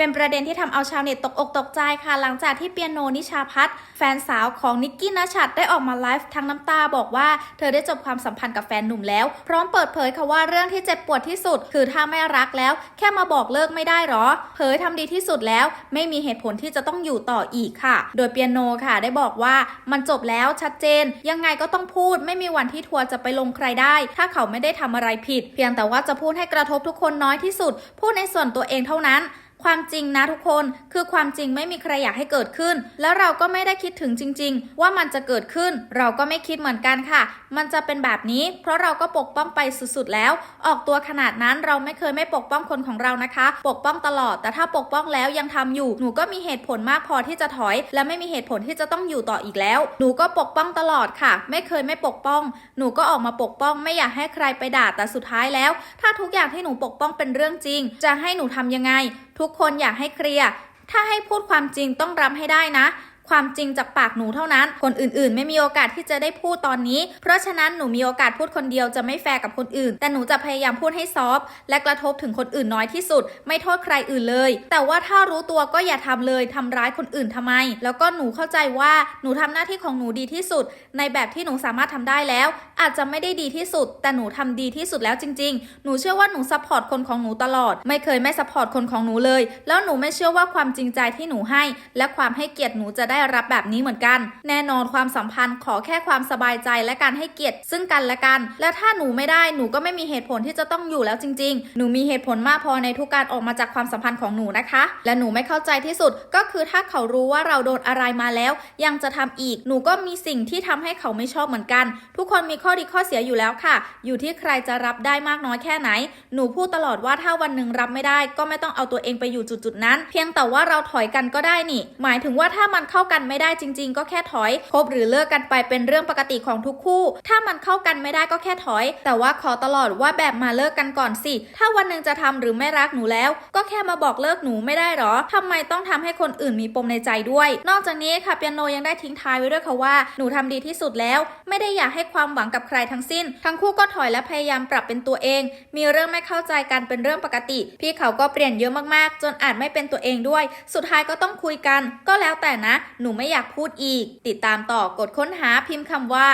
เป็นประเด็นที่ทำเอาชาวเน็ตตกอกตกใจค่ะ หลังจากที่เปียโนนิชาพัฒน์แฟนสาวของนิกกี้นัชัดได้ออกมาไลฟ์ทั้งน้ำตาบอกว่าเธอได้จบความสัมพันธ์กับแฟนหนุ่มแล้ว พร้อมเปิดเผยค่ะว่าเรื่องที่เจ็บปวดที่สุด คือถ้าไม่รักแล้ว แค่มาบอกเลิกไม่ได้หรอ เผยทำดีที่สุดแล้ว ไม่มีเหตุผลที่จะต้องอยู่ต่ออีกค่ะ โดยเปียโนค่ะได้บอกว่ามันจบแล้วชัดเจน ยังไงก็ต้องพูด ไม่มีวันที่ทัวร์จะไปลงใครได้ ถ้าเขาไม่ได้ทำอะไรผิด เพียงแต่ว่าจะพูดให้กระทบทุกคนน้อยที่สุด พูดในส่วนตัวเองเท่านั้น ความจริงนะทุกคนคือความจริงไม่มีใครอยากให้เกิดขึ้น แล้วเราก็ไม่ได้คิดถึงจริง ๆ ว่ามันจะเกิดขึ้น เราก็ไม่คิดเหมือนกันค่ะ มันจะเป็นแบบนี้ เพราะเราก็ปกป้องไปสุดๆแล้ว ออกตัวขนาดนั้นเราไม่เคยไม่ปกป้องคนของเรานะคะ ปกป้องตลอด แต่ถ้าปกป้องแล้วยังทำอยู่หนูก็มีเหตุผลมากพอที่จะถอย และไม่มีเหตุผลที่จะต้องอยู่ต่ออีกแล้ว หนูก็ปกป้องตลอดค่ะ ไม่เคยไม่ปกป้อง หนูก็ออกมาปกป้อง ไม่อยากให้ใครไปด่าแต่สุดท้ายแล้ว ถ้าทุกอย่างที่หนูปกป้องเป็นเรื่องจริง จะให้หนูทำยังไง ทุกคนอยากให้เคลียร์ ถ้าให้พูดความจริงต้องรับให้ได้นะ ความจริงจากปากหนูเท่านั้น คนอื่นๆ ไม่มีโอกาสที่จะได้พูดตอนนี้ เพราะฉะนั้นหนูมีโอกาสพูดคนเดียวจะไม่แฟร์กับคนอื่น แต่หนูจะพยายามพูดให้ซอฟและกระทบถึงคนอื่นน้อยที่สุด ไม่โทษใครอื่นเลย แต่ว่าถ้ารู้ตัวก็อย่าทำเลยทำร้ายคนอื่นทำไม แล้วก็หนูเข้าใจว่าหนูทำหน้าที่ของหนูดีที่สุด ในแบบที่หนูสามารถทำได้แล้ว อาจจะไม่ได้ดีที่สุด แต่หนูทำดีที่สุดแล้วจริง ๆ หนูเชื่อว่าหนูซัพพอร์ตคนของหนูตลอด ไม่เคยไม่ซัพพอร์ตคนของหนูเลย แล้วหนูไม่เชื่อว่าความจริงใจที่หนูให้ และความให้เกียรติหนูจะได้รับแบบนี้เหมือนกัน แน่นอนความสัมพันธ์ขอแค่ความสบายใจและการให้เกียรติซึ่งกันและกัน และถ้าหนูไม่ได้หนูก็ไม่มีเหตุผลที่จะต้องอยู่แล้วจริง ๆ หนูมีเหตุผลมากพอในทุกการออกมาจากความสัมพันธ์ของหนูนะคะ และหนูไม่เข้าใจที่สุดก็คือถ้าเขารู้ว่าเราโดนอะไรมาแล้ว ยังจะทำอีกหนูก็มีสิ่งที่ทำให้เขาไม่ชอบเหมือนกัน ทุกคนมีข้อดีข้อเสียอยู่แล้วค่ะ อยู่ที่ใครจะรับได้มากน้อยแค่ไหน หนูพูดตลอดว่าถ้าวันหนึ่งรับไม่ได้ ก็ไม่ต้องเอาตัวเองไปอยู่จุดๆนั้น เพียงแต่ว่าเราถอยกันก็ได้นี่ หมายถึงว่าถ้ามันเข้ากันไม่ได้จริง ๆ ก็แค่ถอยคบหรือเลิกกันไปเป็นเรื่องปกติของทุกคู่ ถ้ามันเข้ากันไม่ได้ก็แค่ถอย แต่ว่าขอตลอดว่าแบบมาเลิกกันก่อนสิ ถ้าวันหนึ่งจะทำหรือไม่รักหนูแล้ว ก็แค่มาบอกเลิกหนูไม่ได้หรอทำไมต้องทำให้คนอื่นมีปมในใจด้วย นอกจากนี้ค่ะเปียโนยังได้ทิ้งท้ายไว้ด้วยค่ะว่าหนูทำดีที่สุดแล้ว ไม่ได้อยากให้ความหวังกับใครทั้งสิ้น ทั้งคู่ก็ถอยและพยายามปรับเป็นตัวเอง มีเรื่องไม่เข้าใจกันเป็นเรื่องปกติ พี่เขาก็เปลี่ยนเยอะมากๆ จนอาจไม่เป็นตัวเองด้วย สุดท้ายก็ต้องคุยกัน ก็แล้วแต่นะหนูไม่อยากพูดอีก ติดตามต่อกดค้นหาพิมพ์คำว่า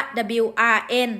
W R N